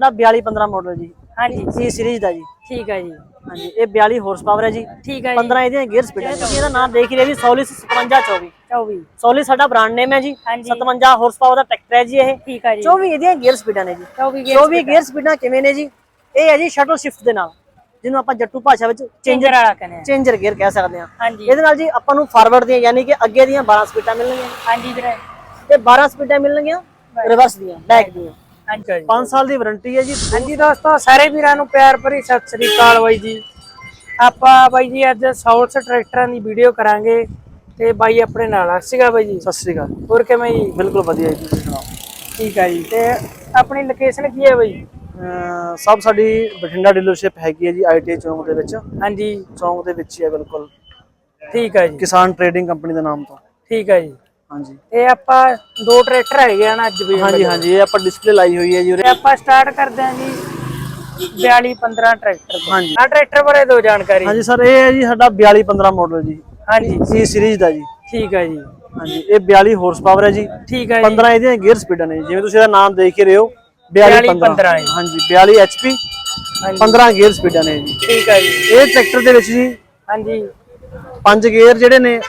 ਦਾ 42 15 model ਜੀ। ਹਾਂਜੀ। ਸੀ series ਦਾ ਜੀ। ਠੀਕ ਹੈ ਜੀ। ਹਾਂਜੀ ਇਹ 42 ਹਾਰਸ ਪਾਵਰ ਹੈ ਜੀ। ਠੀਕ ਹੈ ਜੀ। 15 ਇਹਦੀਆਂ ਗੇਅਰ ਸਪੀਡਾਂ ਤੁਸੀਂ ਇਹਦਾ ਨਾਮ ਦੇਖ ਹੀ ਰਹੇ ਜੀ ਸੋਲਿਸ 5724 24 ਸੋਲਿਸ ਸਾਡਾ ਬ੍ਰਾਂਡ ਨੇਮ ਹੈ ਜੀ। ਹਾਂਜੀ। 57 ਹਾਰਸ ਪਾਵਰ ਦਾ ਟਰੈਕਟਰ ਹੈ ਜੀ ਇਹ। ਠੀਕ ਹੈ ਜੀ। 24 ਇਹਦੀਆਂ ਗੇਅਰ ਸਪੀਡਾਂ ਨੇ ਜੀ। 24 ਗੇਅਰ 24 ਗੇਅਰ ਸਪੀਡਾਂ ਕਿਵੇਂ ਨੇ ਜੀ? ਇਹ ਹੈ ਜੀ ਸ਼ਟਲ ਸ਼ਿਫਟ ਦੇ ਨਾਲ ਜਿਹਨੂੰ ਆਪਾਂ ਜੱਟੂ ਭਾਸ਼ਾ ਵਿੱਚ ਚੇਂਜਰ ਵਾਲਾ ਕਹਿੰਦੇ ਆ। ਚੇਂਜਰ ਗੇਅਰ ਕਹਿ ਸਕਦੇ ਹਾਂ। ਹਾਂਜੀ। ਇਹਦੇ ਨਾਲ ਜੀ ਆਪਾਂ ਨੂੰ ਫਾਰਵਰਡ ਦੀਆਂ ਯਾਨੀ ਕਿ ਅੱਗੇ ਦੀਆਂ 12 ਸਪੀਡਾਂ ਮਿਲਣਗੀਆਂ। ਹਾਂਜੀ ਵੀਰੇ। ਤੇ 12 ਸਪੀਡਾਂ ਮਿਲਣਗੀਆਂ ਰਿਵਰਸ ਦੀਆਂ ਬੈਕ ਦੀਆਂ। ਜੀ 5 ਸਾਲ ਦੀ ਵਾਰੰਟੀ ਹੈ ਜੀ। ਹਾਂਜੀ ਦੋਸਤੋ ਸਾਰੇ ਵੀਰਾਂ ਨੂੰ ਪਿਆਰ ਭਰੀ ਸਤਿ ਸ੍ਰੀ ਅਕਾਲ ਬਾਈ ਜੀ। ਆਪਾਂ ਬਾਈ ਜੀ ਅੱਜ ਸੌਲਸ ਟਰੈਕਟਰਾਂ ਦੀ ਵੀਡੀਓ ਕਰਾਂਗੇ ਤੇ ਬਾਈ ਆਪਣੇ ਨਾਲ ਆ। ਸੀਗਾ ਬਾਈ ਜੀ। ਸਤਿ ਸ੍ਰੀ ਅਕਾਲ। ਹੋਰ ਕਿਵੇਂ ਜੀ? ਬਿਲਕੁਲ ਵਧੀਆ ਜੀ ਤੁਸੀਂ ਸੁਣਾਓ? ਠੀਕ ਹੈ ਜੀ। ਤੇ ਆਪਣੀ ਲੋਕੇਸ਼ਨ ਕੀ ਹੈ ਬਾਈ? ਸਭ ਸਾਡੀ ਬਠਿੰਡਾ ਡੀਲਰਸ਼ਿਪ ਹੈਗੀ ਹੈ ਜੀ ਆਈਟੀ ਚੌਂਕ ਦੇ ਵਿੱਚ। ਹਾਂਜੀ। ਚੌਂਕ ਦੇ ਵਿੱਚ ਹੀ ਹੈ ਬਿਲਕੁਲ। ਠੀਕ ਹੈ ਜੀ। ਕਿਸਾਨ ਟ੍ਰੇਡਿੰਗ ਕੰਪਨੀ ਦੇ ਨਾਮ ਤੋਂ। ਠੀਕ ਹੈ ਜੀ। ਹਾਂਜੀ। ਇਹ ਆਪਾਂ ਦੋ ਟਰੈਕਟਰ ਹੈਗੇ ਆ ਨਾ ਅੱਜ ਵੀ ਹਾਂਜੀ ਹਾਂਜੀ ਇਹ ਆਪਾਂ ਡਿਸਪਲੇ ਲਾਈ ਹੋਈ ਹੈ ਜੀ ਉਰੇ। ਆਪਾਂ ਸਟਾਰਟ ਕਰਦੇ ਹਾਂ ਜੀ 42 15 ਟਰੈਕਟਰ ਹਾਂਜੀ। ਆ ਟਰੈਕਟਰ ਬਾਰੇ ਦੋ ਜਾਣਕਾਰੀ। ਹਾਂਜੀ ਸਰ ਇਹ ਹੈ ਜੀ ਸਾਡਾ 42 15 ਮਾਡਲ ਜੀ। ਹਾਂਜੀ। ਸੀ ਸੀਰੀਜ਼ ਦਾ ਜੀ। ਠੀਕ ਹੈ ਜੀ। ਹਾਂਜੀ ਇਹ 42 ਹਾਰਸ ਪਾਵਰ ਹੈ ਜੀ। ਠੀਕ ਹੈ ਜੀ। 15 ਇਹਦੀਆਂ ਗੇਅਰ ਸਪੀਡਾਂ ਨੇ। ਜਿਵੇਂ ਤੁਸੀਂ ਇਹਦਾ ਨਾਮ ਦੇਖ ਹੀ ਰਹੇ ਹੋ 42 42 15 ਜੀ। ਹਾਂਜੀ 42 HP ਹਾਂਜੀ। 15 ਗੇਅਰ ਸਪੀਡਾਂ ਨੇ ਜੀ। ਠੀਕ ਹੈ ਜੀ। ਇਹ ਟਰੈਕਟਰ ਦੇ ਵਿੱਚ ਜੀ ਹਾਂਜੀ। ਪੰਜ ਗੇਅਰ ਜਿਹੜੇ ਨੇ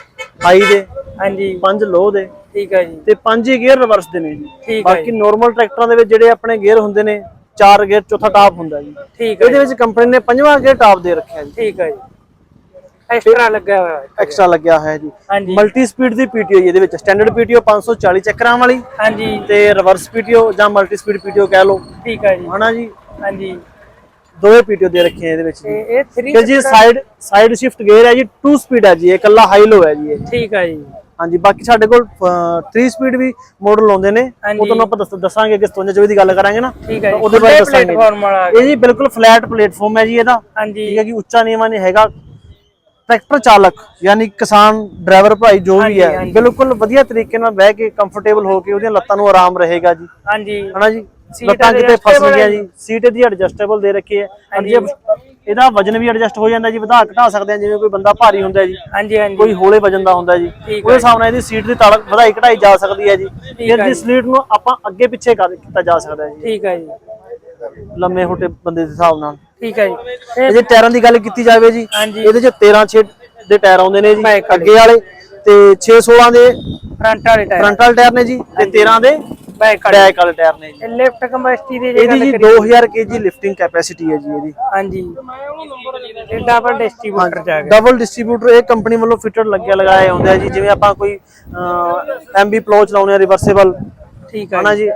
ਹਾਈ ਦੇ। ਹਾਂਜੀ। ਪੰਜ ਲੋ ਦੇ। ਠੀਕ ਹੈ ਜੀ। ਤੇ ਪੰਜ ਹੀ ਗੇਅਰ ਰਿਵਰਸ ਦੇ ਨੇ ਜੀ। ਠੀਕ ਹੈ ਬਾਕੀ ਨਾਰਮਲ ਟਰੈਕਟਰਾਂ ਦੇ ਵਿੱਚ ਜਿਹੜੇ ਆਪਣੇ ਗੇਅਰ ਹੁੰਦੇ ਨੇ ਚਾਰ ਗੇਅਰ ਚੌਥਾ ਟਾਪ ਹੁੰਦਾ ਜੀ। ਠੀਕ ਹੈ ਇਹਦੇ ਵਿੱਚ ਕੰਪਨੀ ਨੇ ਪੰਜਵਾਂ ਗੇਅਰ ਟਾਪ ਦੇ ਰੱਖਿਆ ਜੀ। ਠੀਕ ਹੈ ਜੀ। ਐਕਸਟਰਾ ਲੱਗਾ ਹੋਇਆ ਹੈ। ਐਕਸਟਰਾ ਲੱਗਿਆ ਹੋਇਆ ਜੀ। ਹਾਂਜੀ। ਮਲਟੀ ਸਪੀਡ ਦੀ ਪੀਟੀਓ ਇਹਦੇ ਵਿੱਚ ਸਟੈਂਡਰਡ ਪੀਟੀਓ 540 ਚੱਕਰਾਂ ਵਾਲੀ ਹਾਂਜੀ। ਤੇ ਰਿਵਰਸ ਪੀਟੀਓ ਜਾਂ ਮਲਟੀ ਸਪੀਡ ਪੀਟੀਓ ਕਹਿ ਲਓ। ਠੀਕ ਹੈ ਜੀ। ਹਨਾ ਜੀ? ਹਾਂਜੀ। ਦੋਵੇਂ ਪੀਟੀਓ ਦੇ ਰੱਖੇ ਆ ਇਹਦੇ ਵਿੱਚ ਇਹ 3 ਤੇ ਜੀ ਸਾਈਡ ਸਾਈਡ ਸ਼ਿਫਟ ਗੇਅਰ ਹੈ ਜੀ 2 ਸਪੀਡ ਹੈ ਜੀ ਇਹ ਇਕੱਲਾ ਹਾਈ ਲੋ ਹੈ ਜੀ ਇਹ। ਠੀਕ ਹੈ ਜੀ। ਹਾਂਜੀ ਬਾਕੀ ਸਾਡੇ ਕੋਲ 3 ਸਪੀਡ ਵੀ ਮਾਡਲ ਆਉਂਦੇ ਨੇ। ਉਹ ਤੁਹਾਨੂੰ ਆਪਾਂ ਦੱਸ- ਦੱਸਾਂਗੇ ਕਿ 57 ਦੀ ਗੱਲ ਕਰਾਂਗੇ ਨਾ। ਉਹਦੇ ਬਾਰੇ ਦੱਸਾਂਗੇ। ਇਹ ਜੀ ਬਿਲਕੁਲ ਫਲੈਟ ਪਲੇਟਫਾਰਮ ਹੈ ਜੀ ਇਹਦਾ। ਹਾਂਜੀ। ਠੀਕ ਹੈ ਕਿ ਉੱਚਾ ਨੀਵਾਂ ਨਹੀਂ ਹੈਗਾ। ਟਰੈਕਟਰ ਚਾਲਕ ਯਾਨੀ ਕਿਸਾਨ ਡਰਾਈਵਰ ਭਾਈ ਜੋ ਵੀ ਹੈ। ਬਿਲਕੁਲ ਵਧੀਆ ਤਰੀਕੇ ਨਾਲ ਬਹਿ ਕੇ ਕੰਫਰਟੇਬਲ ਹੋ ਕੇ ਉਹਦੀਆਂ ਲੱਤਾਂ ਨੂੰ ਆਰਾਮ ਰਹੇਗਾ ਜੀ। ਹਾਂਜੀ। ਹਨਾ ਜੀ? ਲੱਤਾਂ ਕਿਤੇ ਫਸ ਹੈ ਜੀ। ਸੀਟ ਇਹਦੀ ਐਡਜਸਟੇਬਲ ਦੇ ਰੱਖੀ ਹੈ। ਹਾਂਜੀ। ਇਹਦਾ ਵਜਨ ਵੀ ਐਡਜਸਟ ਹੋ ਜਾਂਦਾ ਜੀ ਵਧਾ ਘਟਾ ਸਕਦੇ ਆ ਜਿਵੇਂ ਕੋਈ ਬੰਦਾ ਭਾਰੀ ਹੁੰਦਾ ਜੀ ਹਾਂਜੀ ਹਾਂਜੀ। ਕੋਈ ਹੌਲੇ ਵਜਨ ਦਾ ਹੁੰਦਾ ਜੀ। ਉਹਦੇ ਹਿਸਾਬ ਨਾਲ ਇਹਦੀ ਸੀਟ ਦੀ ਤਾਕਤ ਵਧਾਈ ਘਟਾਈ ਜਾ ਸਕਦੀ ਹੈ ਜੀ। ਫਿਰ ਦੀ ਸੀਟ ਨੂੰ ਆਪਾਂ ਅੱਗੇ ਪਿੱਛੇ ਕਰ ਕੀਤਾ ਜਾ ਸਕਦਾ ਜੀ। ਠੀਕ ਹੈ ਜੀ। ਲੰਮੇ ਹੋਟੇ ਬੰਦੇ ਦੇ ਹਿਸਾਬ ਨਾਲ। ਠੀਕ ਹੈ ਜੀ। ਇਹਦੇ ਟਾਇਰਾਂ ਦੀ ਗੱਲ ਕੀਤੀ ਜਾਵੇ ਜੀ। ਇਹਦੇ ਚ 13 6 ਦੇ ਟਾਇਰ ਆਉਂਦੇ ਨੇ ਜੀ। ਅੱਗੇ ਵਾਲੇ ਤੇ 6 16 ਦੇ ਫਰੰਟ ਵਾਲੇ ਟਾਇਰ। ਫਰੰਟ ਵਾਲੇ ਟਾਇਰ ਨੇ ਜੀ ਤੇ 13 ਦੇ ਬੈਕ ਵਾਲੇ। ਬੈਕ ਵਾਲੇ ਟਾਇਰ ਨੇ ਜੀ। ਲਿਫਟ ਕਪੈਸਿਟੀ ਦੀ ਜੇ ਇਹਦੀ ਗੱਲ ਜੀ ਕਰੀਏ 2000 ਕੇਜੀ ਲਿਫਟਿੰਗ ਕੈਪੈਸਿਟੀ ਹੈ ਜੀ ਇਹਦੀ। ਹਾਂਜੀ। ਇਹ ਡਬਲ ਡਿਸਟ੍ਰੀਬਿਊਟਰ ਚ ਆ ਗਿਆ। ਡਬਲ ਡਿਸਟ੍ਰੀਬਿਊਟਰ ਇਹ ਕੰਪਨੀ ਵੱਲੋਂ ਫਿਟਡ ਲੱਗਿਆ ਲਗਾਏ ਹੁੰਦੇ ਆ ਜੀ ਜਿਵੇਂ ਆਪਾਂ ਕੋਈ ਐਮਬੀ ਪਲੋ ਚਲਾਉਣੇ ਆ ਰਿਵਰਸੇਬਲ ਠੀਕ ਹੈ ਹਨਾ ਜੀ।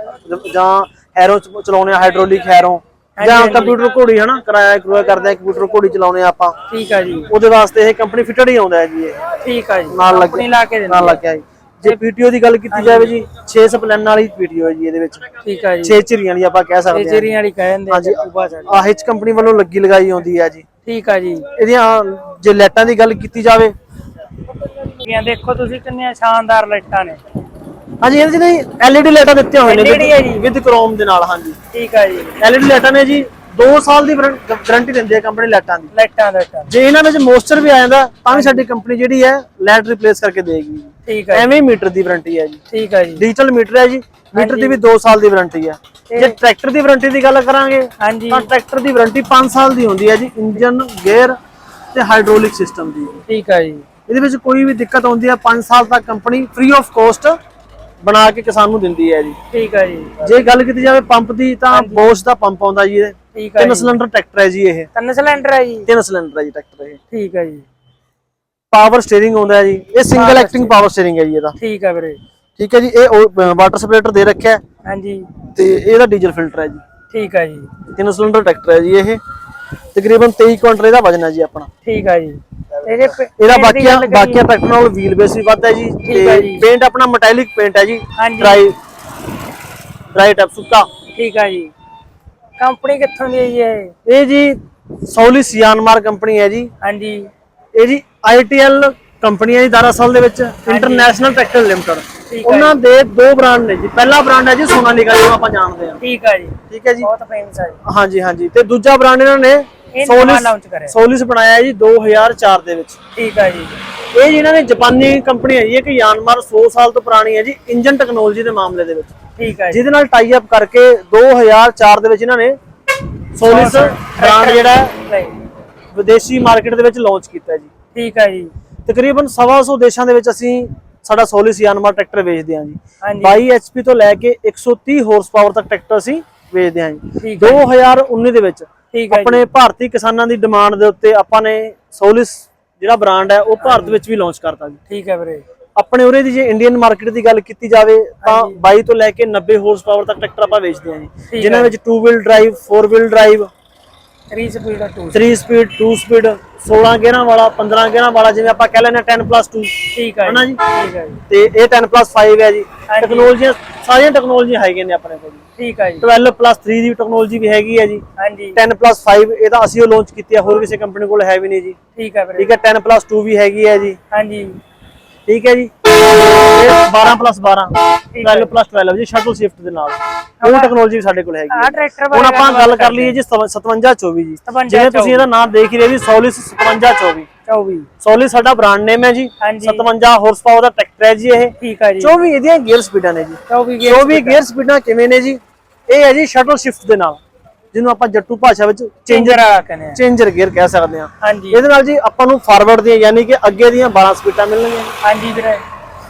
ਜਾਂ? ਹੈਰੋ ਚ- ਚਲਾਉਣੇ ਆ ਹਾਈਡ੍ਰੋਲਿਕ ਹੈਰੋ ਜਾਂ ਕੰਪਿਊਟਰ ਘੋੜੀ ਹਨਾ? ਕਿਰਾਇਆ ਕਰੂਆ ਕਰਦੇ ਆ ਕੰਪਿਊਟਰ ਘੋੜੀ ਚਲਾਉਣੇ ਆ ਆਪਾਂ। ਠੀਕ ਹੈ ਜੀ। ਉਹਦੇ ਵਾਸਤੇ ਇਹ ਕੰਪਨੀ ਫਿਟਡ ਹੀ ਆਉਂਦਾ ਹੈ ਜੀ ਇਹ। ਠੀਕ ਹੈ ਜੀ। ਨਾਲ ਲੱਗ ਆਪਣੀ ਲਾ ਕੇ ਦਿੰਦੇ ਨਾਲ ਲੱਗਿਆ ਜੀ। ਜੇ ਪੀਟੀਓ ਦੀ ਗੱਲ ਕੀਤੀ ਜਾਵੇ ਜੀ 6 ਸਪਲੈਨ ਵਾਲੀ ਪੀਟੀਓ ਹੈ ਜੀ ਇਹਦੇ ਵਿੱਚ। ਠੀਕ ਹੈ ਜੀ। 6 ਚਿਰੀਆਂ ਵਾਲੀ ਆਪਾਂ ਕਹਿ ਸਕਦੇ ਹਾਂ ਜਿਹੜੀਆਂ ਵਾਲੀ ਕਹਿ ਦਿੰਦੇ ਹਾਂਜੀ ਆਹ ਐਚ ਕੰਪਨੀ ਵੱਲੋਂ ਲੱਗੀ ਲਗਾਈ ਆਉਂਦੀ ਹੈ ਜੀ। ਠੀਕ ਹੈ ਜੀ। ਇਹਦੀਆਂ ਜੇ ਲਾਈਟਾਂ ਦੀ ਗੱਲ ਕੀਤੀ ਜਾਵੇ। ਇਹ ਦੇਖੋ ਤੁਸੀਂ ਕਿੰਨੀਆਂ ਸ਼ਾਨਦਾਰ ਲਾਈਟਾਂ ਨੇ। ਹਾਂਜੀ ਇਹਦੇ ਨਹੀਂ ਐਲਈਡੀ ਲਾਈਟਾਂ ਦਿੱਤੀਆਂ ਹੋਏ ਨੇ। ਵਿਦ ਕ੍ਰੋਮ ਦੇ ਨਾਲ ਹਾਂਜੀ। ਠੀਕ ਹੈ ਜੀ। ਐਲਈਡੀ ਲਾਈਟਾਂ ਨੇ ਜੀ 2 ਸਾਲ ਦੀ ਗਾਰੰਟੀ ਦਿੰਦੀ ਹੈ ਕੰਪਨੀ ਲਾਈਟਾਂ ਦੀ। ਲਾਈਟਾਂ ਲਾਈਟਾਂ। ਜੇ ਇਹਨਾਂ ਵਿੱਚ ਮੋਇਸਚਰ ਵੀ ਆ ਜਾਂਦਾ ਤਾਂ ਵੀ ਸਾਡੀ ਕੰਪਨੀ ਜਿਹੜੀ ਹੈ ਲਾਈਟ ਰਿਪਲੇਸ ਕਰਕੇ ਦੇਗੀ। ਠੀਕ ਹੈ ਐਵੇਂ ਮੀਟਰ ਦੀ ਵਾਰੰਟੀ ਹੈ ਜੀ। ਠੀਕ ਹੈ ਜੀ। ਡਿਜੀਟਲ ਮੀਟਰ ਹੈ ਜੀ। ਮੀਟਰ ਦੀ ਵੀ 2 ਸਾਲ ਦੀ ਵਾਰੰਟੀ ਹੈ ਜੇ ਟਰੈਕਟਰ ਦੀ ਵਾਰੰਟੀ ਦੀ ਗੱਲ ਕਰਾਂਗੇ ਹਾਂਜੀ। ਤਾਂ ਟਰੈਕਟਰ ਦੀ ਵਾਰੰਟੀ 5 ਸਾਲ ਦੀ ਹੁੰਦੀ ਹੈ ਜੀ ਇੰਜਨ ਗੇਅਰ ਤੇ ਹਾਈਡ੍ਰੋਲਿਕ ਸਿਸਟਮ ਦੀ। ਠੀਕ ਹੈ ਜੀ। ਇਹਦੇ ਵਿੱਚ ਕੋਈ ਵੀ ਦਿੱਕਤ ਆਉਂਦੀ ਹੈ 5 ਸਾਲ ਤੱਕ ਕੰਪਨੀ ਫ੍ਰੀ ਆਫ ਕਾਸਟ ਬਣਾ ਕੇ ਕਿਸਾਨ ਨੂੰ ਦਿੰਦੀ ਹੈ ਜੀ। ਠੀਕ ਹੈ ਜੀ। ਜੇ ਗੱਲ ਕੀਤੀ ਜਾਵੇ ਪੰਪ ਦੀ ਤਾਂ ਬੋਸ਼ ਦਾ ਪੰਪ ਆਉਂਦਾ ਜੀ ਇਹ। ਤਿੰਨ ਸਿਲੰਡਰ ਟਰੈਕਟਰ ਹੈ ਜੀ ਇਹ। ਤਿੰਨ ਸਿਲੰਡਰ ਹੈ ਜੀ। ਤਿੰਨ ਸਿਲੰਡਰ ਹੈ ਜੀ ਟਰੈਕਟਰ ਇਹ। ਠੀਕ ਹੈ ਜੀ। ਪਾਵਰ ਸਟੀਅਰਿੰਗ ਆਉਂਦਾ ਜੀ। ਇਹ ਸਿੰਗਲ ਐਕਟਿੰਗ ਪਾਵਰ ਸਟੀਅਰਿੰਗ ਹੈ ਜੀ ਇਹਦਾ। ਠੀਕ ਹੈ ਵੀਰੇ। ਠੀਕ ਹੈ ਜੀ ਇਹ ਵਾਟਰ ਸਪਰੇਟਰ ਦੇ ਰੱਖਿਆ ਹੈ। ਹਾਂਜੀ। ਤੇ ਇਹਦਾ ਡੀਜ਼ਲ ਫਿਲਟਰ ਹੈ ਜੀ। ਠੀਕ ਹੈ ਜੀ। ਤਿੰਨ ਸਿਲੰਡਰ ਟਰੈਕਟਰ ਹੈ ਜੀ ਇਹ। ਤਕਰੀਬਨ 23 ਕੁਇੰਟਲ ਇਹਦਾ ਵਜਨ ਹੈ ਜੀ ਆਪਣਾ। ਠੀਕ ਹੈ ਜੀ। ਇਹਦੇ ਬਾਕੀਆਂ ਬਾਕੀਆਂ ਟਰੈਕਟਰ ਨਾਲੋਂ ਵੀਲ ਬੇਸ ਵੀ ਵੱਧ ਹੈ ਜੀ। ਜੀ। ਪੇਂਟ ਆਪਣਾ ਮੈਟੈਲਿਕ ਪੇਂਟ ਹੈ ਜੀ। ਡਰਾਈ ਡਰਾਈ ਟੈਪ ਸੁੱਕਾ। ਠੀਕ ਹੈ ਜੀ। ਕੰਪਨੀ ਕਿੱਥੋਂ ਦੀ ਹੈ ਜੀ ਇਹ? ਇਹ ਜੀ ਸੌਲੀ ਸਿਆਨਮਾਰ ਕੰਪਨੀ ਹੈ ਜੀ। ਹਾਂਜੀ। ਇਹ ਜੀ ਆਈਟੀਐਲ ਕੰਪਨੀ ਹੈ ਜੀ ਦਰਅਸਲ ਦੇ ਵਿੱਚ ਇੰਟਰਨੈਸ਼ਨਲ ਟਰੈਕਟਰ ਲਿਮਟਿਡ। ਉਹਨਾਂ ਦੇ ਦੋ ਬ੍ਰਾਂਡ ਨੇ ਜੀ। ਪਹਿਲਾ ਬ੍ਰਾਂਡ ਹੈ ਜੀ ਸੋਨਾਲੀਕਾ ਜਿਹਨੂੰ ਆਪਾਂ ਜਾਣਦੇ ਹਾਂ। ਠੀਕ ਹੈ ਜੀ। ਠੀਕ ਹੈ ਜੀ। ਬਹੁਤ ਫੇਮਸ ਹੈ ਜੀ। ਹਾਂਜੀ ਹਾਂਜੀ। ਤੇ ਦੂਜਾ ਬ੍ਰਾਂਡ ਇਹਨਾਂ ਨੇ ਕਰਿਆ। ਸੋਲਿਸ ਬਣਾਇਆ ਜੀ 2004 ਦੇ ਵਿੱਚ। ਠੀਕ ਹੈ ਜੀ। ਇਹ ਜਿਹਨਾਂ ਨੇ ਜਾਪਾਨੀ ਕੰਪਨੀ ਹੈ ਜੀ ਇਹ ਕਿ ਯਾਨਮਾਰ 100 ਸਾਲ ਤੋਂ ਪੁਰਾਣੀ ਹੈ ਜੀ ਇੰਜਨ ਟੈਕਨੋਲੋਜੀ ਦੇ ਮਾਮਲੇ ਦੇ ਵਿੱਚ। ਠੀਕ ਹੈ ਜਿਹਦੇ ਨਾਲ ਟਾਈ ਅਪ ਕਰਕੇ 2004 ਦੇ ਵਿੱਚ ਇਹਨਾਂ ਨੇ ਸੋਲਿਸ ਬ੍ਰਾਂਡ ਜਿਹੜਾ ਵਿਦੇਸ਼ੀ ਮਾਰਕੀਟ ਦੇ ਵਿੱਚ ਲਾਂਚ ਕੀਤਾ ਜੀ। ਠੀਕ ਹੈ ਜੀ। ਤਕਰੀਬਨ 125 ਦੇਸ਼ਾਂ ਦੇ ਵਿੱਚ ਅਸੀਂ ਸਾਡਾ ਸੋਲਿਸ ਯਾਨਮਾਰ ਟਰੈਕਟਰ ਵੇਚਦੇ ਹਾਂ ਜੀ। ਹਾਂਜੀ। 22 HP ਤੋਂ ਲੈ ਕੇ 130 ਹਾਰਸ ਪਾਵਰ ਤੱਕ ਟਰੈਕਟਰ ਅਸੀਂ ਵੇਚਦੇ ਹਾਂ ਜੀ। ਠੀਕ ਹੈ 2019 ਦੇ ਵਿੱਚ ਆਪਣੇ ਭਾਰਤੀ ਕਿਸਾਨਾਂ ਦੀ ਡਿਮਾਂਡ ਦੇ ਉੱਤੇ ਆਪਾਂ ਨੇ ਸੋਲਿਸ ਜਿਹੜਾ ਬ੍ਰਾਂਡ ਹੈ ਉਹ ਭਾਰਤ ਵਿੱਚ ਵੀ ਲਾਂਚ ਕਰਤਾ ਜੀ। ਠੀਕ ਹੈ ਵੀਰੇ। ਆਪਣੇ ਉਰੇ ਦੀ ਜੇ ਇੰਡੀਅਨ ਮਾਰਕੀਟ ਦੀ ਗੱਲ ਕੀਤੀ ਜਾਵੇ ਤਾਂ 22 ਤੋਂ ਲੈ ਕੇ 90 ਹਾਰਸ ਪਾਵਰ ਤੱਕ ਟਰੈਕਟਰ ਆਪਾਂ ਵੇਚਦੇ ਹਾਂ ਜੀ। ਜਿਨ੍ਹਾਂ। ਵਿੱਚ 2 wheel drive 4 wheel drive 3 speed 2 3 speed 2 speed 16 ਗੇਅਰਾਂ ਵਾਲਾ 15 ਗੇਅਰਾਂ ਵਾਲਾ ਜਿਵੇਂ ਆਪਾਂ ਕਹਿ ਹਾਂ 10 2 ਠੀਕ ਹੈ ਹਨਾ ਜੀ? ਠੀਕ ਹੈ ਜੀ। ਤੇ ਇਹ 10 5 ਹੈ ਜੀ। ਟੈਕਨੋਲੋਜੀਆਂ ਸਾਰੀਆਂ ਟੈਕਨੋਲੋਜੀਆਂ ਹੈਗੀਆਂ ਨੇ ਆਪਣੇ ਕੋਲ। ਠੀਕ ਹੈ ਜੀ। 12 3 ਦੀ ਟੈਕਨੋਲੋਜੀ ਵੀ ਹੈਗੀ ਹੈ ਜੀ। ਹਾਂਜੀ। 10 5 ਇਹ ਤਾਂ ਅਸੀਂ ਉਹ ਲਾਂਚ ਕੀਤੀ ਹੈ ਹੋਰ ਕਿਸੇ ਕੰਪਨੀ ਕੋਲ ਹੈ ਵੀ ਨਹੀਂ ਜੀ। ਠੀਕ ਹੈ ਵੀਰੇ। ਠੀਕ ਹੈ 10 2 ਵੀ ਹੈਗੀ ਹੈ ਜੀ। ਹਾਂਜੀ। ਠੀਕ ਹੈ ਜੀ। ਇਹ 12 12 ਠੀਕ ਹੈ। 12 12 ਜੀ ਸ਼ਟਲ ਸ਼ਿਫਟ ਦੇ ਨਾਲ। ਉਹ ਟੈਕਨੋਲੋਜੀ ਸਾਡੇ ਕੋਲ ਹੈਗੀ ਆਹ ਹੈ ਟਰੈਕਟਰ ਹੁਣ ਆਪਾਂ ਗੱਲ ਕਰ ਲਈਏ ਜੀ 57 24 ਜੀ। 57 ਜਿਵੇਂ ਤੁਸੀਂ ਇਹਦਾ ਨਾਮ ਦੇਖ ਹੀ ਰਹੇ ਜੀ ਸੋਲਿਸ 57 24 24 ਸੋਲਿਸ ਸਾਡਾ ਬ੍ਰਾਂਡ ਨੇਮ ਹੈ ਜੀ। ਹਾਂਜੀ। 57 ਹਾਰਸ ਪਾਵਰ ਦਾ ਟਰੈਕਟਰ ਹੈ ਜੀ ਇਹ। ਠੀਕ ਹੈ ਜੀ। 24 ਇਹਦੀਆਂ ਗੇਅਰ ਸਪੀਡਾਂ ਨੇ ਜੀ। 24 ਗੇ 24 ਗੇਅਰ ਸਪੀਡਾਂ ਕਿਵੇਂ ਨੇ ਜੀ? ਇਹ ਹੈ ਜੀ ਸ਼ਟਲ ਸ਼ਿਫਟ ਦੇ ਨਾਲ। ਜਿਹਨੂੰ ਆਪਾਂ ਜੱਟੂ ਭਾਸ਼ਾ ਵਿੱਚ ਚੇਂਜਰ ਆ ਕਹਿੰਦੇ ਆ। ਚੇਂਜਰ ਗੇਅਰ ਕਹਿ ਸਕਦੇ ਹਾਂਜੀ। ਇਹਦੇ ਨਾਲ ਜੀ ਆਪਾਂ ਨੂੰ ਫਾਰਵਰਡ ਦੀਆਂ ਯਾਨੀ ਕਿ ਅੱਗੇ ਦੀਆਂ 12 ਸਪੀਡਾਂ ਮਿਲਣਗੀਆਂ। ਹਾਂਜੀ ਵੀਰੇ।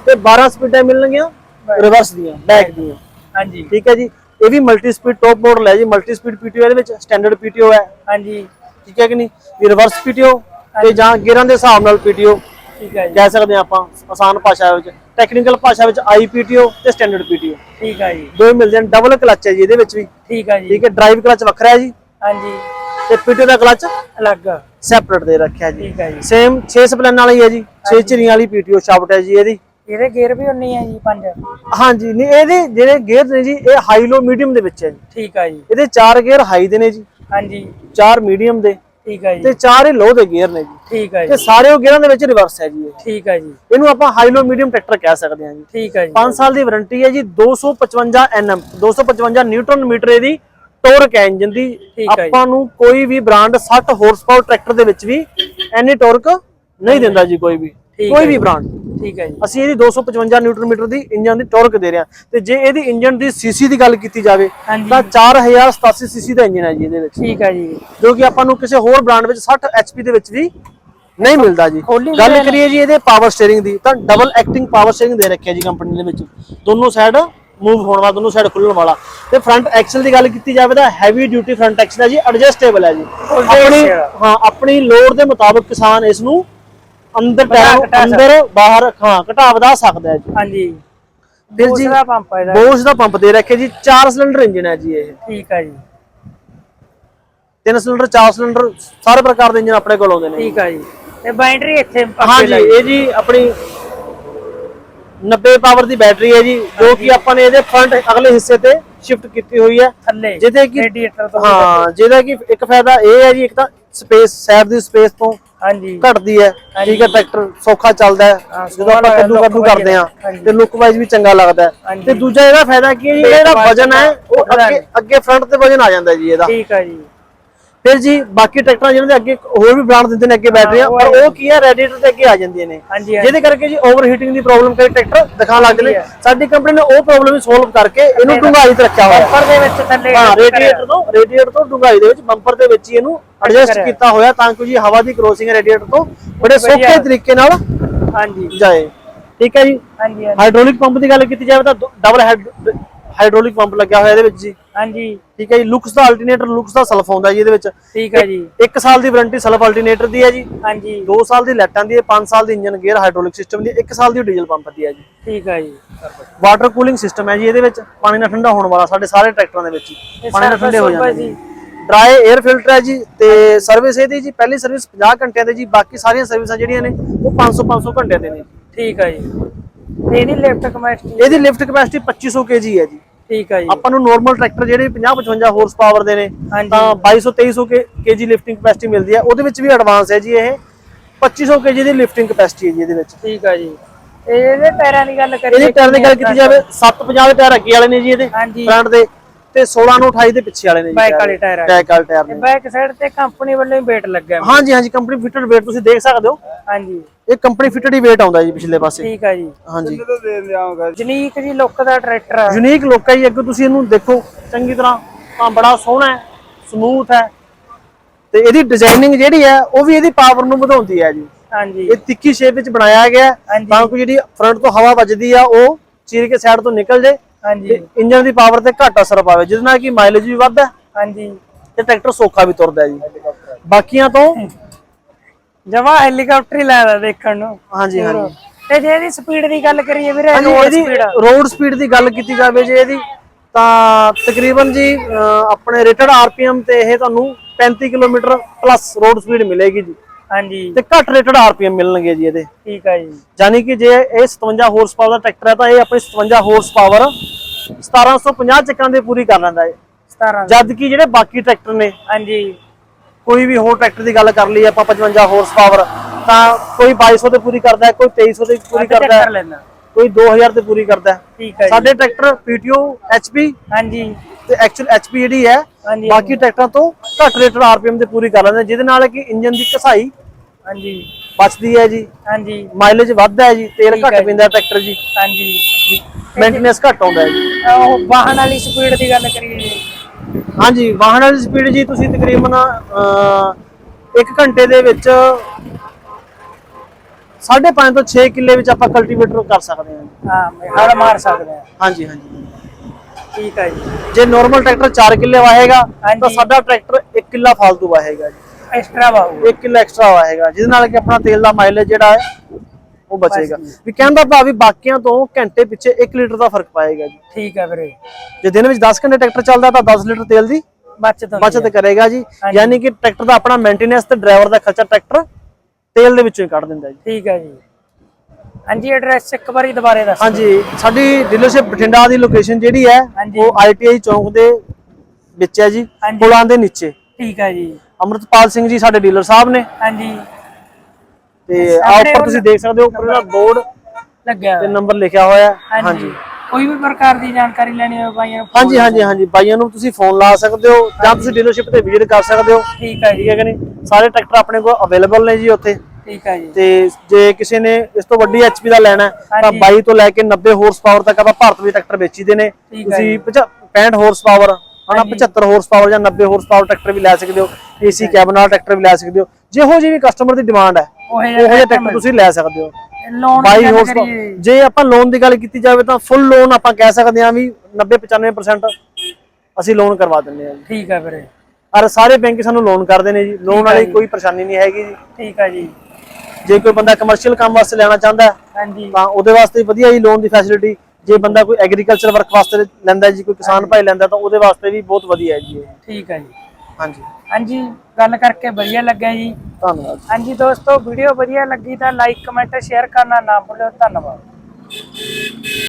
ਤੇ 12 ਸਪੀਡਾਂ ਮਿਲਣਗੀਆਂ ਰਿਵਰਸ ਦੀਆਂ ਬੈਕ ਦੀਆਂ। ਹਾਂਜੀ। ਠੀਕ ਹੈ ਜੀ। ਇਹ ਵੀ ਮਲਟੀ ਸਪੀਡ ਟੌਪ ਮਾਡਲ ਹੈ ਜੀ। ਮਲਟੀ ਸਪੀਡ ਪੀਟੀਓ ਇਹਦੇ ਵਿੱਚ ਸਟੈਂਡਰਡ ਪੀਟੀਓ ਹੈ। ਹਾਂਜੀ। ਠੀਕ ਹੈ ਕਿ ਨਹੀਂ? ਵੀ ਰਿਵਰਸ ਪੀਟੀਓ ਤੇ ਜਾਂ ਗੇਅਰਾਂ ਦੇ ਹਿਸਾਬ ਨਾਲ ਪੀਟੀਓ ਠੀਕ ਹੈ ਜੀ। ਕਹਿ ਸਕਦੇ ਆਪਾਂ ਆਸਾਨ ਭਾਸ਼ਾ ਵਿੱਚ। ਟੈਕਨੀਕਲ ਭਾਸ਼ਾ ਵਿੱਚ ਆਈ ਪੀਟੀਓ ਤੇ ਸਟੈਂਡਰਡ ਪੀਟੀਓ ਠੀਕ ਹੈ ਜੀ। ਦੋਵੇਂ ਮਿਲਦੇ ਨੇ ਡਬਲ ਕਲਚ ਹੈ ਜੀ ਇਹਦੇ ਵਿੱਚ ਵੀ। ਠੀਕ ਹੈ ਜੀ। ਠੀਕ ਹੈ ਡਰਾਈਵ ਕਲਚ ਵੱਖਰਾ ਹੈ ਜੀ। ਹਾਂਜੀ। ਤੇ ਪੀਟੀਓ ਦਾ ਕਲਚ ਅਲੱਗ। ਸੈਪਰੇਟ ਦੇ ਰੱਖਿਆ ਜੀ। ਠੀਕ ਹੈ ਜੀ। ਸੇਮ 6 ਸਪਲੈਨ ਵਾਲੀ ਹੈ ਜੀ 6 ਚਿਰੀਆਂ ਵਾਲੀ ਪੀਟੀਓ ਸ਼ਾਫਟ ਹੈ ਜੀ ਇਹਦੀ। ਇਹਦੇ ਗੇਅਰ ਵੀ ਉਨੀ ਹੈ ਜੀ ਪੰਜ। ਹਾਂਜੀ ਨਹੀਂ ਇਹਦੇ ਜਿਹੜੇ ਗੇਅਰ ਨੇ ਜੀ ਇਹ ਹਾਈ ਲੋ ਮੀਡੀਅਮ ਦੇ ਵਿੱਚ ਹੈ ਜੀ। ਠੀਕ ਹੈ ਜੀ। ਇਹਦੇ ਚਾਰ ਗੇਅਰ ਹਾਈ ਦੇ ਨੇ ਜੀ। ਹਾਂਜੀ। ਚਾਰ ਮੀਡੀਅਮ ਦੇ। ਠੀਕ ਹੈ ਜੀ। ਤੇ ਚਾਰ ਲੋ ਦੇ ਗੇਅਰ ਨੇ ਜੀ। ਠੀਕ ਹੈ ਤੇ ਜੀ। ਸਾਰੇ ਉਹ ਗੇਅਰਾਂ ਦੇ ਵਿੱਚ ਰਿਵਰਸ ਹੈ ਜੀ ਠੀਕ ਹੈ ਜੀ। ਇਹਨੂੰ ਆਪਾਂ ਹਾਈ ਲੋ ਮੀਡੀਅਮ ਟਰੈਕਟਰ ਕਹਿ ਸਕਦੇ ਹਾਂ ਜੀ। ਠੀਕ ਹੈ ਜੀ। 5 ਸਾਲ ਦੀ ਵਾਰੰਟੀ ਹੈ ਜੀ 255 ਐਨਐਮ 255 ਨਿਊਟਨ ਮੀਟਰ ਇਹਦੀ ਟੋਰਕ ਹੈ ਇੰਜਨ ਦੀ। ਠੀਕ ਹੈ ਜੀ। ਆਪਾਂ ਨੂੰ ਕੋਈ ਵੀ ਬ੍ਰਾਂਡ 60 ਹਾਰਸ ਪਾਵਰ ਟਰੈਕਟਰ ਦੇ ਵਿੱਚ ਵੀ ਐਨੀ ਟੋਰਕ ਨਹੀਂ ਦਿੰਦਾ ਜੀ ਕੋਈ ਵੀ। ਕੋਈ ਵੀ। ਬ੍ਰਾਂਡ ਠੀਕ ਹੈ ਜੀ। ਅਸੀਂ ਇਹਦੀ 255 ਨਿਊਟਨ ਮੀਟਰ ਦੀ ਇੰਜਨ ਦੀ ਟਾਰਕ ਦੇ ਰਹੇ ਹਾਂ। ਤੇ ਜੇ ਇਹਦੀ ਇੰਜਨ ਦੀ ਸੀਸੀ ਦੀ ਗੱਲ ਕੀਤੀ ਜਾਵੇ ਤਾਂ 4087 ਸੀਸੀ ਦਾ ਇੰਜਨ ਹੈ ਜੀ ਇਹਦੇ ਵਿੱਚ। ਠੀਕ ਹੈ ਜੀ। ਜੋ ਕਿ ਆਪਾਂ ਨੂੰ ਕਿਸੇ ਹੋਰ ਬ੍ਰਾਂਡ ਵਿੱਚ 60 ਐਚਪੀ ਦੇ ਵਿੱਚ ਵੀ ਨਹੀਂ ਮਿਲਦਾ ਜੀ। ਗੱਲ। ਕਰੀਏ ਜੀ ਇਹਦੇ ਪਾਵਰ ਸਟੀਅਰਿੰਗ ਦੀ ਤਾਂ ਡਬਲ ਐਕਟਿੰਗ ਪਾਵਰ ਸਟੀਅਰਿੰਗ ਦੇ ਰੱਖਿਆ ਜੀ ਕੰਪਨੀ ਦੇ ਵਿੱਚ। ਦੋਨੋਂ ਸਾਈਡ ਮੂਵ ਹੋਣ ਵਾਲਾ ਦੋਨੋਂ ਸਾਈਡ ਖੁੱਲਣ ਵਾਲਾ। ਤੇ ਫਰੰਟ ਐਕਸਲ ਦੀ ਗੱਲ ਕੀਤੀ ਜਾਵੇ ਤਾਂ ਹੈਵੀ ਡਿਊਟੀ ਫਰੰਟ ਐਕਸਲ ਹੈ ਜੀ ਐਡਜਸਟੇਬਲ ਹੈ ਜੀ। ਆਪਣੀ ਹਾਂ। ਆਪਣੀ ਲੋਡ ਦੇ ਮੁਤਾਬਕ ਕਿਸਾਨ ਇਸ ਨੂੰ ਅੰਦਰ ਘਟਾ ਅੰਦਰ ਬਾਹਰ ਹਾਂ ਘਟਾ ਵਧਾ ਸਕਦਾ ਹੈ ਜੀ। ਹਾਂਜੀ। ਫਿਰ ਜੀ ਦੂਸਰਾ ਪੰਪ ਹੈ ਬੋਸ਼ ਦਾ ਪੰਪ ਦੇ ਰੱਖਿਆ ਜੀ 4 ਸਿਲੰਡਰ ਇੰਜਨ ਹੈ ਜੀ ਇਹ। ਠੀਕ ਹੈ ਜੀ। ਤਿੰਨ ਸਿਲੰਡਰ 4 ਸਿਲੰਡਰ ਸਾਰੇ ਪ੍ਰਕਾਰ ਦੇ ਇੰਜਨ ਆਪਣੇ ਕੋਲ ਆਉਂਦੇ ਨੇ ਠੀਕ ਹੈ ਜੀ। ਤੇ ਬੈਟਰੀ ਇੱਥੇ ਹਾਂਜੀ ਇਹ ਜੀ ਆਪਣੀ 90 ਪਾਵਰ ਦੀ ਬੈਟਰੀ ਹੈ ਜੀ ਜੋ ਕਿ ਆਪਾਂ ਨੇ ਇਹਦੇ ਫਰੰਟ ਅਗਲੇ ਹਿੱਸੇ ਤੇ ਸ਼ਿਫਟ ਕੀਤੀ ਹੋਈ ਹੈ। ਥੱਲੇ ਜਿਹਦੇ ਕਿ ਰੇਡੀਏਟਰ ਤੋਂ ਹਾਂ ਜਿਹਦਾ ਕਿ ਇੱਕ ਫਾਇਦਾ ਇਹ ਹੈ ਜੀ ਇੱਕ ਤਾਂ ਸਪੇਸ ਸਾਈਡ ਦੀ ਸਪੇਸ ਤੋਂ ਹਾਂਜੀ। ਘਟਦੀ ਹੈ। ਠੀਕ ਹੈ ਟਰੈਕਟਰ ਸੌਖਾ ਚੱਲਦਾ ਹੈ। ਜਦੋਂ ਆਪਾਂ ਕੱਦੂ ਕੱਦੂ ਕਰਦੇ ਹਾਂਜੀ। ਤੇ ਲੁੱਕ ਵਾਈਜ਼ ਵੀ ਚੰਗਾ ਲੱਗਦਾ। ਤੇ ਦੂਜਾ ਇਹਦਾ ਫਾਇਦਾ ਕੀ ਹੈ ਜੀ? ਇਹਦਾ ਵਜਨ ਹੈ ਉਹ ਅੱਗੇ ਅੱਗੇ ਫਰੰਟ ਤੇ ਵਜਨ ਆ ਜਾਂਦਾ ਜੀ ਇਹਦਾ। ਠੀਕ ਹੈ ਜੀ। ਫਿਰ ਜੀ ਬਾਕੀ ਟਰੈਕਟਰਾਂ ਜਿਹਨਾਂ ਦੇ ਅੱਗੇ ਹੋਰ ਵੀ ਬ੍ਰਾਂਡ ਦਿੰਦੇ ਨੇ ਅੱਗੇ ਬੈਟਰੀਆਂ ਪਰ ਉਹ ਕੀ ਹੈ ਰੈਡੀਏਟਰ ਤੇ ਅੱਗੇ ਆ ਜਾਂਦੀਆਂ ਨੇ। ਜਿਹਦੇ ਕਰਕੇ ਜੀ ਓਵਰ ਹੀਟਿੰਗ ਦੀ ਪ੍ਰੋਬਲਮ ਕਈ ਟਰੈਕਟਰ ਦਿਖਾਉਣ ਲੱਗਦੇ ਨੇ। ਸਾਡੀ ਕੰਪਨੀ ਨੇ ਉਹ ਪ੍ਰੋਬਲਮ ਵੀ ਸੋਲਵ ਕਰਕੇ ਇਹਨੂੰ ਡੂੰਘਾਈ ਤੇ ਰੱਖਿਆ ਹੋਇਆ। ਬੰਪਰ ਦੇ ਵਿੱਚ ਥੱਲੇ ਹਾਂ ਰੇਡੀਏਟਰ ਤੋਂ ਰੇਡੀਏਟਰ ਤੋਂ ਡੂੰਘਾਈ ਦੇ ਵਿੱਚ ਬੰਪਰ ਦੇ ਵਿੱਚ ਹੀ ਇਹਨੂੰ ਐਡਜਸਟ। ਕੀਤਾ ਹੋਇਆ ਤਾਂ ਕਿ ਜੀ ਹਵਾ ਦੀ ਕ੍ਰੋਸਿੰਗ ਰੇਡੀਏਟਰ ਤੋਂ ਬੜੇ। ਸੌਖੇ ਤਰੀਕੇ ਨਾਲ ਹਾਂਜੀ। ਜਾਏ। ਠੀਕ ਹੈ ਜੀ? ਹਾਂਜੀ ਹਾਈਡ੍ਰੋਲਿਕ ਪੰਪ ਦੀ ਗੱਲ ਕੀਤੀ ਜਾਵੇ ਤਾਂ ਡਬਲ ਹਾਈਡ੍ਰੋਲਿਕ ਪੰਪ ਲੱਗਿਆ ਹੋਇਆ ਇਹਦੇ ਵਿੱਚ ਜੀ। ਹਾਂਜੀ। ਠੀਕ ਹੈ ਜੀ ਲੁਕਸ ਦਾ ਅਲਟਰਨੇਟਰ ਲੁਕਸ ਦਾ ਸਲਫ ਆਉਂਦਾ ਜੀ ਇਹਦੇ ਵਿੱਚ। ਠੀਕ ਹੈ ਜੀ। 1 ਸਾਲ ਦੀ ਵਾਰੰਟੀ ਸਲਫ ਅਲਟਰਨੇਟਰ ਦੀ ਹੈ ਜੀ। ਹਾਂਜੀ। 2 ਸਾਲ ਦੀ ਲਾਈਟਾਂ ਦੀ ਹੈ 5 ਸਾਲ ਦੀ ਇੰਜਨ ਗੇਅਰ ਹਾਈਡ੍ਰੋਲਿਕ ਸਿਸਟਮ ਦੀ 1 ਸਾਲ ਦੀ ਡੀਜ਼ਲ ਪੰਪ ਦੀ ਹੈ ਜੀ। ਠੀਕ ਹੈ ਜੀ। ਵਾਟਰ ਕੂਲਿੰਗ ਸਿਸਟਮ ਹੈ ਜੀ ਇਹਦੇ ਵਿੱਚ। ਪਾਣੀ ਨਾਲ ਠੰਡਾ ਹੋਣ ਵਾਲਾ ਸਾਡੇ ਸਾਰੇ ਟਰੈਕਟਰਾਂ ਦੇ ਵਿੱਚ ਪਾਣੀ ਨਾਲ ਠੰਡੇ ਹੋ ਜਾਂਦੇ ਜੀ। ਡਰਾਈ 에ਅਰ ਫਿਲਟਰ ਹੈ ਜੀ ਤੇ ਸਰਵਿਸ ਇਹਦੀ ਜੀ ਪਹਿਲੀ ਸਰਵਿਸ 50 ਘੰਟਿਆਂ ਦੇ ਜੀ ਬਾਕੀ ਸਾਰੀਆਂ ਸਰਵਿਸਾਂ ਜਿਹੜੀਆਂ ਨੇ ਉਹ 500 500 ਘੰਟਿਆਂ ਦੇ ਨੇ ਠੀਕ ਹੈ ਜੀ। ਇਹਦੀ ਲਿਫਟ ਕਪੈਸਿਟੀ ਇਹਦੀ ਲਿਫਟ ਕਪੈਸਿਟੀ 2500 kg ਹੈ ਜੀ। ਠੀਕ ਹੈ ਜੀ। ਆਪਾਂ ਨੂੰ ਨਾਰਮਲ ਟਰੈਕਟਰ ਜਿਹੜੇ 50 55 ਹਾਰਸ ਪਾਵਰ ਦੇ ਨੇ। ਤਾਂ 2200 2300 kg ਲਿਫਟਿੰਗ ਕਪੈਸਿਟੀ ਮਿਲਦੀ ਹੈ ਉਹਦੇ ਵਿੱਚ ਵੀ ਐਡਵਾਂਸ ਹੈ ਜੀ ਇਹ। 2500 kg ਦੀ ਲਿਫਟਿੰਗ ਕਪੈਸਿਟੀ ਹੈ ਜੀ ਇਹਦੇ ਵਿੱਚ। ਠੀਕ ਹੈ ਜੀ। ਇਹਦੇ ਟਾਇਰਾਂ ਦੀ ਗੱਲ ਕਰੀਏ ਇਹਦੇ ਟਾਇਰ ਦੀ ਗੱਲ ਕੀਤੀ ਜਾਵੇ 750 ਦੇ? ਟਾਇਰ ਅੱਗੇ ਵਾਲੇ ਨੇ ਜੀ ਇਹਦੇ ਫਰੰਟ ਦੇ। ਤੇ 16 ਨੂੰ 28 ਦੇ ਪਿੱਛੇ ਵਾਲੇ ਨੇ ਜੀ Back ਵਾਲੇ ਟਾਇਰ। ਬੈਕ ਵਾਲੇ। ਟਾਇਰ ਨੇ। ਬੈਕ ਸਾਈਡ ਤੇ ਕੰਪਨੀ ਵੱਲੋਂ ਹੀ ਵੇਟ ਹੋਇਆ। ਹਾਂਜੀ ਹਾਂਜੀ ਕੰਪਨੀ ਫਿਟਡ ਵੇਟ ਤੁਸੀਂ ਦੇਖ ਸਕਦੇ ਹੋ। ਹਾਂਜੀ। ਇਹ ਕੰਪਨੀ ਫਿਟਡ ਹੀ ਵੇਟ ਆਉਂਦਾ ਜੀ ਪਿਛਲੇ ਪਾਸੇ। ਠੀਕ ਹੈ ਜੀ। ਹਾਂਜੀ। ਜਨੀਕ ਜੀ ਲੁੱਕ ਦਾ ਟਰੈਕਟਰ ਆ। ਯੂਨੀਕ ਲੋਕ ਹੈ ਜੀ ਅੱਗੇ ਤੁਸੀਂ ਇਹਨੂੰ ਦੇਖੋ ਚੰਗੀ ਤਰ੍ਹਾਂ ਤਾਂ ਬੜਾ ਸੋਹਣਾ ਹੈ ਸਮੂਥ ਹੈ। ਤੇ ਇਹਦੀ ਡਿਜ਼ਾਈਨਿੰਗ ਜਿਹੜੀ ਹੈ ਉਹ ਵੀ ਇਹਦੀ ਪਾਵਰ ਨੂੰ ਵਧਾਉਂਦੀ ਹੈ ਜੀ। ਹਾਂਜੀ। ਇਹ ਤਿੱਖੀ ਸ਼ੇਪ ਵਿੱਚ ਬਣਾਇਆ ਗਿਆ ਹੈ, ਹਾਂਜੀ। ਤਾਂ ਕਿ ਜਿਹੜੀ ਫਰੰਟ ਤੋਂ ਹਵਾ ਵੱਜਦੀ ਆ ਉਹ ਚੀਰ ਕੇ ਸਾਈਡ ਤੋਂ ਨਿਕਲ ਜੇ ਹਾਂਜੀ। ਇੰਜਨ ਦੀ ਪਾਵਰ ਤੇ ਘੱਟ ਅਸਰ ਪਾਵੇ ਜਿਹਦੇ ਨਾਲ ਕਿ ਮਾਈਲੇਜ ਵੀ ਵੱਧਦਾ ਹੈ ਹਾਂਜੀ। ਤੇ ਟਰੈਕਟਰ ਸੌਖਾ ਵੀ ਤੁਰਦਾ ਹੈ ਜੀ। ਬਾਕੀਆਂ ਤੋਂ ਜਮਾ ਹੈਲੀਕਾਪਟਰ ਹੀ ਲੱਗਦਾ ਦੇਖਣ ਨੂੰ। ਹਾਂਜੀ ਹਾਂਜੀ। ਤੇ ਜੇ ਇਹਦੀ ਸਪੀਡ ਦੀ ਗੱਲ ਕਰੀਏ ਵੀਰੇ ਹਾਂਜੀ ਰੋਡ ਇਹਦੀ ਸਪੀਡ ਰੋਡ ਸਪੀਡ ਦੀ ਗੱਲ ਕੀਤੀ ਜਾਵੇ ਜੇ ਇਹਦੀ ਤਾਂ ਤਕਰੀਬਨ ਜੀ ਆਪਣੇ ਰੇਟਡ ਆਰਪੀਐਮ ਤੇ ਇਹ ਤੁਹਾਨੂੰ 35 ਕਿਲੋਮੀਟਰ ਪਲੱਸ ਰੋਡ ਸਪੀਡ ਮਿਲੇਗੀ ਜੀ। ਹਾਂਜੀ। ਤੇ ਘੱਟ ਰੇਟਡ ਆਰਪੀਐਮ ਮਿਲਣਗੇ ਜੀ ਇਹਦੇ। ਠੀਕ ਹੈ ਜੀ। ਯਾਨੀ ਕਿ ਜੇ ਇਹ 57 ਹਾਰਸ ਪਾਵਰ ਦਾ ਟਰੈਕਟਰ ਹੈ ਤਾਂ ਇਹ ਆਪਣੀ 57 ਹਾਰਸ ਪਾਵਰ 1750 ਚੱਕਾਂ ਦੇ ਪੂਰੀ ਕਰ ਲੈਂਦਾ ਹੈ। 17 ਜਦ ਕਿ ਜਿਹੜੇ ਬਾਕੀ ਟਰੈਕਟਰ ਨੇ ਹਾਂਜੀ। ਕੋਈ ਵੀ ਹੋਰ ਟਰੈਕਟਰ ਦੀ ਗੱਲ ਕਰ ਲਈ ਆਪਾਂ 55 ਹਾਰਸ ਪਾਵਰ ਤਾਂ ਕੋਈ 2200 ਤੇ ਪੂਰੀ ਕਰਦਾ ਕੋਈ 2300 ਤੇ ਪੂਰੀ ਕਰਦਾ ਕੋਈ 2000 ਤੇ ਪੂਰੀ ਕਰਦਾ ਸਾਡੇ ਟਰੈਕਟਰ ਪੀਟੀਓ ਐਚਪੀ ਹਾਂਜੀ। ਤੇ ਐਕਚੁਅਲ ਐਚਪੀ ਜਿਹੜੀ ਹੈ ਬਾਕੀ ਟਰੈਕਟਰਾਂ ਤੋਂ ਘੱਟ ਰੇਟਡ ਆਰਪੀਐਮ ਤੇ ਪੂਰੀ ਕਰ ਲੈਂਦੇ ਜਿਹਦੇ ਨਾਲ ਕਿ ਇੰਜਨ ਦੀ ਘਸਾਈ ਹਾਂਜੀ। ਬਚਦੀ ਹੈ ਜੀ। ਹਾਂਜੀ। ਮਾਈਲੇਜ ਵੱਧਦਾ ਹੈ ਜੀ ਤੇਲ ਘੱਟ। ਪੀਂਦਾ ਟਰੈਕਟਰ ਜੀ। ਹਾਂਜੀ। ਮੇਨਟੇਨੈਂਸ ਘੱਟ ਆਉਂਦਾ ਹੈ ਜੀ। ਉਹ ਵਾਹਨ ਵਾਲੀ ਸਪੀਡ ਦੀ ਗੱਲ ਕਰੀਏ ਜੀ। ਹਾਂਜੀ ਵਾਹਨ ਵਾਲੀ ਸਪੀਡ ਜੀ ਤੁਸੀਂ ਤਕਰੀਬਨ 1 ਘੰਟੇ ਦੇ ਵਿੱਚ 5.5 ਤੋਂ 6 ਕਿੱਲੇ ਵਿੱਚ ਆਪਾਂ ਕਲਟੀਵੇਟਰ ਕਰ ਸਕਦੇ ਹਾਂ। ਹਾਂ ਹਲ ਮਾਰ ਸਕਦੇ ਆ ਹਾਂਜੀ ਹਾਂਜੀ। ਠੀਕ ਹੈ ਜੀ। ਜੇ ਨਾਰਮਲ ਟਰੈਕਟਰ 4 ਕਿੱਲੇ ਵਾਹੇਗਾ ਤਾਂ। ਸਾਡਾ ਟਰੈਕਟਰ 1 ਕਿੱਲਾ ਫालतू ਵਾਹੇਗਾ ਜੀ। ਐਕਸਟਰਾ ਬਾਹੂ 1 ਕਿੱਲਾ ਐਕਸਟਰਾ ਵਾਹੇਗਾ ਜਿਹਦੇ ਨਾਲ ਕਿ ਆਪਣਾ ਤੇਲ ਦਾ ਮਾਈਲੇਜ ਜਿਹੜਾ ਹੈ ਉਹ ਬਚੇਗਾ। ਵੀ ਕਹਿੰਦਾ ਭਾਵ ਵੀ ਬਾਕੀਆਂ ਤੋਂ ਘੰਟੇ ਪਿੱਛੇ 1 ਲੀਟਰ ਦਾ ਫ਼ਰਕ ਪਾਏਗਾ ਜੀ। ਠੀਕ ਹੈ ਵੀਰੇ। ਜੇ ਦਿਨ ਵਿੱਚ 10 ਘੰਟੇ ਟਰੈਕਟਰ ਚੱਲਦਾ ਤਾਂ 10 ਲੀਟਰ ਤੇਲ ਦੀ ਬਚਤ ਬਚਤ। ਕਰੇਗਾ ਜੀ। ਯਾਨੀ ਕਿ ਟਰੈਕਟਰ ਦਾ ਆਪਣਾ ਮੇਨਟੇਨੈਂਸ ਤੇ ਡਰਾਈਵਰ ਦਾ ਖਰਚਾ ਟਰੈਕਟਰ ਤੇਲ ਦੇ ਵਿੱਚੋਂ ਹੀ ਕੱਢ ਦਿੰਦਾ ਜੀ। ਠੀਕ ਹੈ ਜੀ। ਹਾਂਜੀ ਐਡਰੈਸ ਇੱਕ ਵਾਰੀ ਦੁਬਾਰੇ ਦੱਸ ਹਾਂਜੀ ਸਾਡੀ ਡੀਲਰਸ਼ਿਪ ਬਠਿੰਡਾ ਦੀ ਲੋਕੇਸ਼ਨ ਜਿਹੜੀ ਹੈ। ਉਹ ਆਈਟੀਆਈ ਚੌਂਕ ਦੇ ਵਿੱਚ ਹੈ ਜੀ। ਪੁਲਾਂ ਦੇ ਨੀਚੇ। ਠੀਕ ਹੈ ਜੀ। ਅਮਰਤਪਾਲ ਸਿੰਘ ਜੀ ਸਾਡੇ ਡੀਲਰ ਸਾਹਿਬ ਨੇ। ਹਾਂਜੀ। ਤੇ ਆ ਸਾਹਮਣੇ ਉੱਪਰ ਤੁਸੀਂ ਦੇਖ ਸਕਦੇ ਹੋ ਉੱਪਰ ਜਿਹੜਾ ਬੋਰਡ ਲੱਗਿਆ ਤੇ ਹੋਇਆ। ਨੰਬਰ ਲਿਖਿਆ ਹੋਇਆ ਹੈ। ਹਾਂਜੀ। ਹਾਂਜੀ। ਕੋਈ ਵੀ ਪ੍ਰਕਾਰ ਦੀ ਜਾਣਕਾਰੀ ਲੈਣੀ ਹੋਵੇ ਭਾਈਆਂ ਨੂੰ ਹਾਂਜੀ ਹਾਂਜੀ ਹਾਂਜੀ। ਬਾਈਆਂ ਨੂੰ ਤੁਸੀਂ ਫੋਨ ਲਾ ਸਕਦੇ ਹੋ ਜਾਂ ਤੁਸੀਂ ਡੀਲਰਸ਼ਿਪ ਤੇ ਵਿਜ਼ਿਟ ਕਰ ਸਕਦੇ ਹੋ। ਠੀਕ ਹੈ ਜੀ। ਠੀਕ ਹੈ ਕਿ ਨਹੀਂ? ਸਾਰੇ ਟਰੈਕਟਰ ਆਪਣੇ ਕੋਲ ਅਵੇਲੇਬਲ ਨੇ ਜੀ ਉੱਥੇ। ਠੀਕ ਹੈ ਜੀ। ਤੇ ਜੇ ਕਿਸੇ ਨੇ ਇਸ ਤੋਂ ਵੱਡੀ ਐਚਪੀ ਦਾ ਲੈਣਾ ਹੈ, ਤਾਂ ਹਾਂਜੀ। 22 ਤੋਂ ਲੈ ਕੇ 90 ਹਾਰਸ ਪਾਵਰ ਤੱਕ ਆਪਾਂ ਭਾਰਤ ਵਿੱਚ ਟਰੈਕਟਰ ਵੇਚੀਦੇ ਨੇ। ਠੀਕ ਹੈ ਤੁਸੀਂ 65 ਹਾਰਸ ਪਾਵਰ ਹਨਾ 75 ਹਾਰਸ ਪਾਵਰ ਜਾਂ 90 ਹਾਰਸ ਪਾਵਰ ਟਰੈਕਟਰ ਵੀ ਲੈ ਸਕਦੇ ਹੋ। ਏਸੀ ਕੈਬਨ ਵਾਲਾ ਟਰੈਕਟਰ ਵੀ ਲੈ ਸਕਦੇ ਹੋ। ਜਿਹੋ ਜਿਹੀ ਵੀ ਕਸਟਮਰ ਦੀ ਡਿਮਾਂਡ ਹੈ ਉਹ ਜਿਹੇ ਟਰੈਕਟਰ ਤੁਸੀਂ ਲੈ ਸਕਦੇ ਹੋ। ਲੋਨ 22 ਦੀ ਗੱਲ ਹਾਰਸ ਕਰੀਏ। ਜੇ ਆਪਾਂ ਲੋਨ ਦੀ ਗੱਲ ਕੀਤੀ ਜਾਵੇ ਤਾਂ ਫੁੱਲ ਲੋਨ ਆਪਾਂ ਕਹਿ ਸਕਦੇ ਹਾਂ ਵੀ 90 95% ਅਸੀਂ ਲੋਨ ਕਰਵਾ ਦਿੰਦੇ ਹਾਂ ਠੀਕ ਹੈ ਵੀਰੇ। ਔਰ ਸਾਰੇ ਬੈਂਕ ਸਾਨੂੰ ਲੋਨ ਕਰਦੇ ਨੇ ਜੀ। ਲੋਨ ਵਾਲੀ ਕੋਈ ਪਰੇਸ਼ਾਨੀ ਨਹੀਂ ਹੈਗੀ ਜੀ। ਠੀਕ ਹੈ ਜੀ। ਜੇ ਕੋਈ ਬੰਦਾ ਕਮਰਸ਼ੀਅਲ ਕੰਮ ਵਾਸਤੇ ਲੈਣਾ ਚਾਹੁੰਦਾ ਹੈ ਹਾਂਜੀ। ਤਾਂ ਉਹਦੇ ਵਾਸਤੇ ਵਧੀਆ ਜੀ ਲੋਨ ਦੀ ਫੈਸਿਲਿਟੀ ਜੇ ਬੰਦਾ ਕੋਈ ਐਗਰੀਕਲਚਰ ਵਰਕ ਵਾਸਤੇ ਲੈਂਦਾ ਜੀ ਕੋਈ ਕਿਸਾਨ ਭਾਈ ਲੈਂਦਾ ਤਾਂ ਉਹਦੇ ਵਾਸਤੇ ਵੀ ਬਹੁਤ ਵਧੀਆ ਹੈ ਜੀ ਇਹ। ਠੀਕ ਹੈ ਜੀ। ਹਾਂਜੀ। ਹਾਂਜੀ ਗੱਲ ਕਰਕੇ ਵਧੀਆ ਲੱਗਿਆ ਜੀ। ਧੰਨਵਾਦ। ਹਾਂਜੀ ਦੋਸਤੋ ਵੀਡੀਓ ਵਧੀਆ ਲੱਗੀ ਤਾਂ ਲਾਈਕ ਕਮੈਂਟ ਸ਼ੇਅਰ ਕਰਨਾ ਨਾ ਭੁੱਲਿਓ। ਧੰਨਵਾਦ।